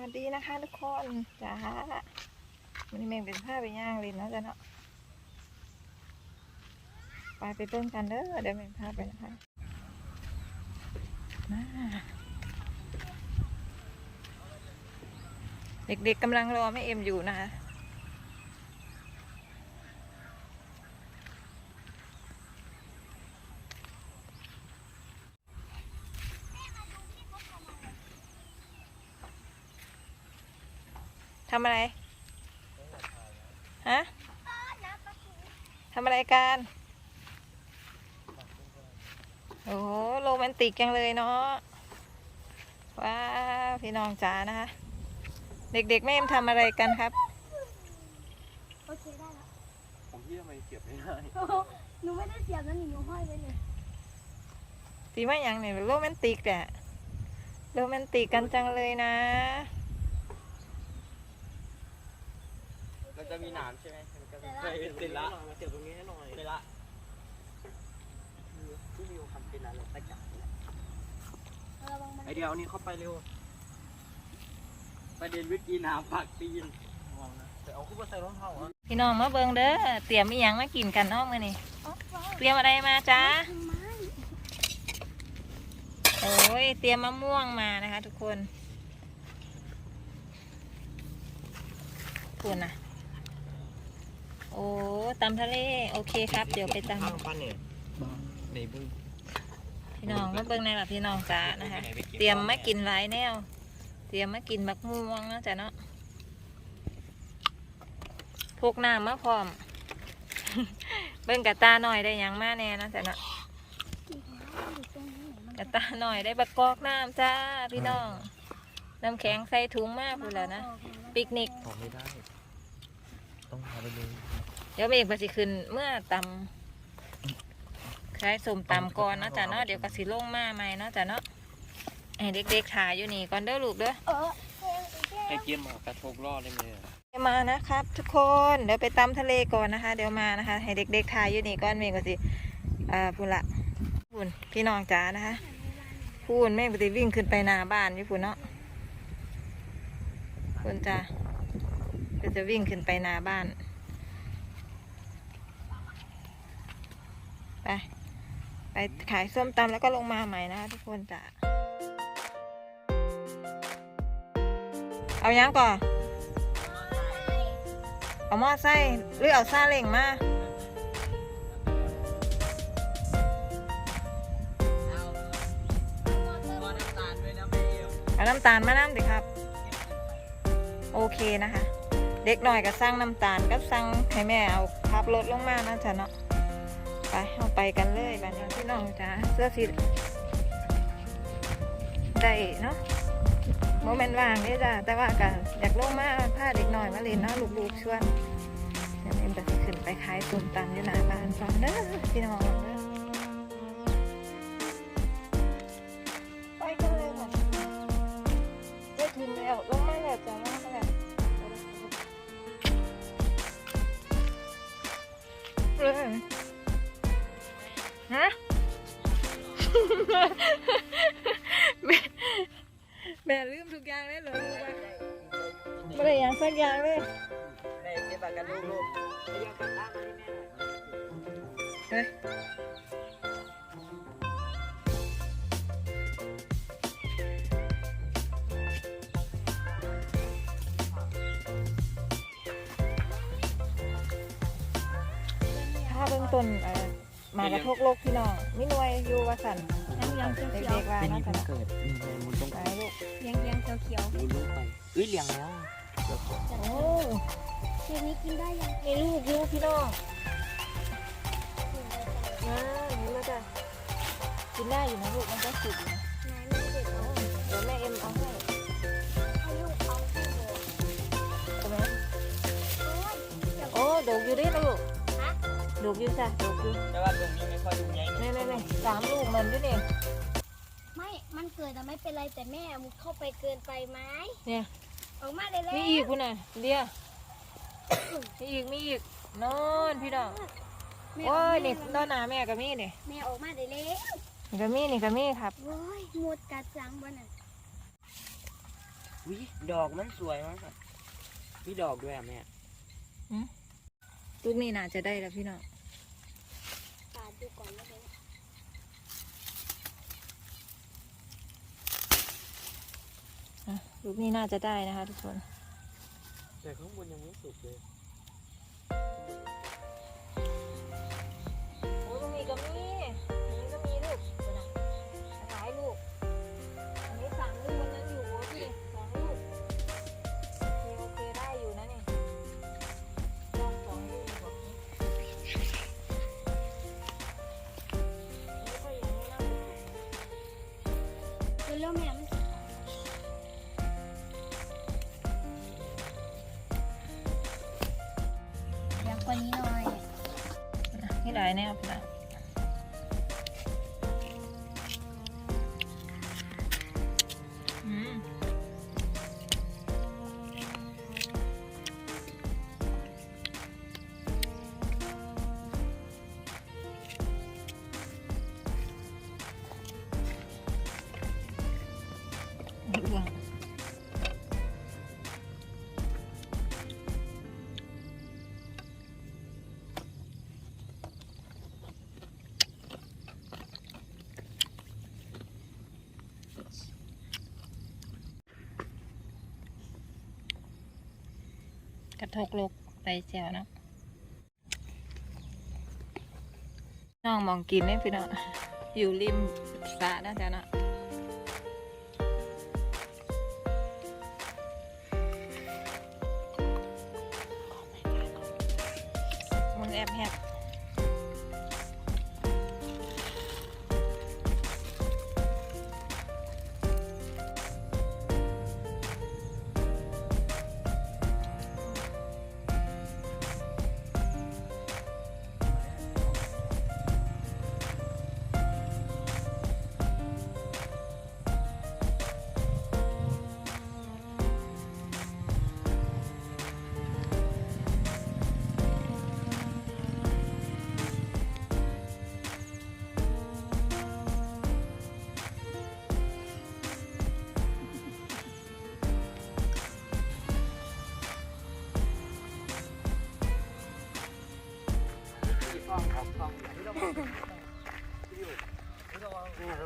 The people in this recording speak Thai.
วัสดีนะคะทุกคนจ้าวันนี้แมงเป็นผ้าไปย่างเลยนะจ๊ะเนาะไปไปเบิ่งกันเด้อเดี๋ยวแมงพาไปนะคะมาเด็กๆกำลังรอแม่เอ็มอยู่นะคะ ทำอะไร ฮะทำอะไรกัน โอ้โหโรแมนติกจังเลยเนาะ ว้าวพี่น้องจ๋านะคะ เด็กๆแม่เอ็มทำอะไรกันครับ โอเคได้แล้วผมที่ทำไมเสียบไม่ได้หนูไม่ได้เสียบนะหนูหนูห้อยไว้เลยสีว่าอย่างเนี่ยโรแมนติกอะโรแมนติกกันจังเลยนะ มันจะมีหนามใช่ไหมมันจะใช่ติดละมาเสียบตรงนี้ให้หน่อยติดละที่มิวทำเป็นอะไรสักอย่างนี่แหละระวังมันไอเดียวเอานี้เข้าไปเร็ว ประเด็นวิธีหนามปักตีนระวังนะแต่เอาขึ้นมาใส่รองเท้าอะพี่น้องมาเบิงเด้อ เตรียมอีหยังมากินกันเน้องมือนี่เตรียมอะไรมาจ๊ะทำไมโอ้ย เตรียมมะม่วงมานะคะ ทุกคนคุณนะ โอ้ตำทะเล โอเคครับ เดี๋ยวไปตข้างปั้นเนี่ยในบึ้งำพี่น้องมาเบิ่งในแบบพี่น้องจ้านะคะ เตรียมมากินหลายแนว เตรียมมากินบักม่วงนะจ๊ะเนาะพกน้ำมาพร้อม เบิ่งกระตาหน่อยได้หยังมาแน่นะจ๊ะเนาะอยู่ตรงนี้มันกระตาหน่อยได้บักกอกน้ำจ้าพี่น้อง น้ำแข็งใส่ถุงมากพูดแล้วนะ ปิกนิกออกไม่ได้ ต้องพาไปดู เดี๋ยวเมฆภาสิขึ้นเมื่อตำคล้ายสมตำก่อนเนาะจ้ะเนาะเดี๋ยวก็สิลงมาใหม่เนาะจ้ะเนาะให้เด็กๆถ่ายอยู่นี่ก่อนเด้อลูกเด้อเออเพลงเพลงให้เกียมากระทกรอดได้ไหมมานะครับทุกคนเดี๋ยวไปตำทะเลก่อนนะคะ เดี๋ยวมานะคะ ให้เด็กๆถ่ายอยู่นี่ก่อนเมฆก็สิอ่าพูนละพูนพี่น้องจ๋านะคะพูนเมฆก็สิวิ่งขึ้นไปหน้าบ้านอยู่พูนเนาะพูนจ้าก็จะวิ่งขึ้นไปหน้าบ้าน ไปไปขายส้มตำแล้วก็ลงมาใหม่นะคะทุกคนจ้ะเอายังก่อนเอาหม้อไส้หรือเอาซาเล่งมาเอาน้ำตาลมาน้ำดิครับ โอเคนะคะ เด็กหน่อยก็สั่งน้ำตาลก็สั่งให้แม่เอาขับรถลงมานะจ๊ะเนาะ ไปเอาไปกันเลยแบบนี้พี่น้องจ้าเสื้อสีได้เนาะโมเมนต์ว่างนี่จ้ะแต่ว่าก็อยากลงมาพาเด็กหน่อยมาเล่นเนาะลูกๆชวนเดี๋ยวเอ็มจะขึ้นไปขายตุ่มตังอยู่หน้าบ้านฟังเด้อพี่น้องเด้อไปกันเลยค่ะได้ถึงแล้วลงมาแล้วจ้ะลงมาแล้วเลย ฮะแม่แม่ลืมทุกอย่างเลยเหรอลูกอะไม่ได้อย่างสักอย่างเลยในเก็บปากกันลูกๆเรียกกันล่างให้แม่หน่อยเฮ้ยถ้าเบื้องต้นเอ่อ มากระทกโลกพี่น้องมิหนวยอยู่ว่าสันยังยังเขียวเด็เขียวกๆว่าเป็นนะนี่สัเพิ่นงเกิดอืมมันต้องไปลูกยังยังเขียวเขียวดูลูกไปเอ้ยเลี้ยงแล้วโอ้เพลงนี้กินได้ยังมีลูกอยู่พี่น้องนะเห็นแล้วจ้ะกินได้อยู่นะลูกมันก็สุกอยู่นะไหนไม่เด็ดโอ้เดี๋ยวแม่เอ็มเอาให้ให้ลูกเอาขึ้นเลยใช่ไหมโอ้ยเดี๋ยวโอ้ดกอยู่ดิลูกฮะ ดกอยู่จ้ะดกอยู่แต่ว่าตรงนี้ไม่ค่อยดูไงนี่นี่นี่สามลูกเหมือนด้วยนี่ไม่ มันเกิดแต่ไม่เป็นไรแต่แม่มุดเข้าไปเกินไปไหมเนี่ยออกมาได้แล้วมีอีกคุณน่ะเดียวมีอีกมีอีกโน่นพี่น้องแม่โอ้ออกยมานี่ได้ต้แล้วนหนาแม่ก็มีนี่แม่ออกมาได้แล้วนี่ก็มีนี่ก็มีครับโอ้ยหมดกัดจังบ่น่ะวิดอกมันสวยมากครับมีดอกด้วยอะแม่ ลูกนี่น่าจะได้แล้วพี่น้องปาดดูก่อนนะเดี๋ยวอะลูกนี่น่าจะได้นะคะทุกคน แต่ข้างบนยังไม่สุกเลยโอ้ตรงนี้ก็มี นี่หล กระทกลกไปแจวเนาะน้องมองกินไหมพี่เนาะอยู่ริมสระนะจ๊ะเนาะ No.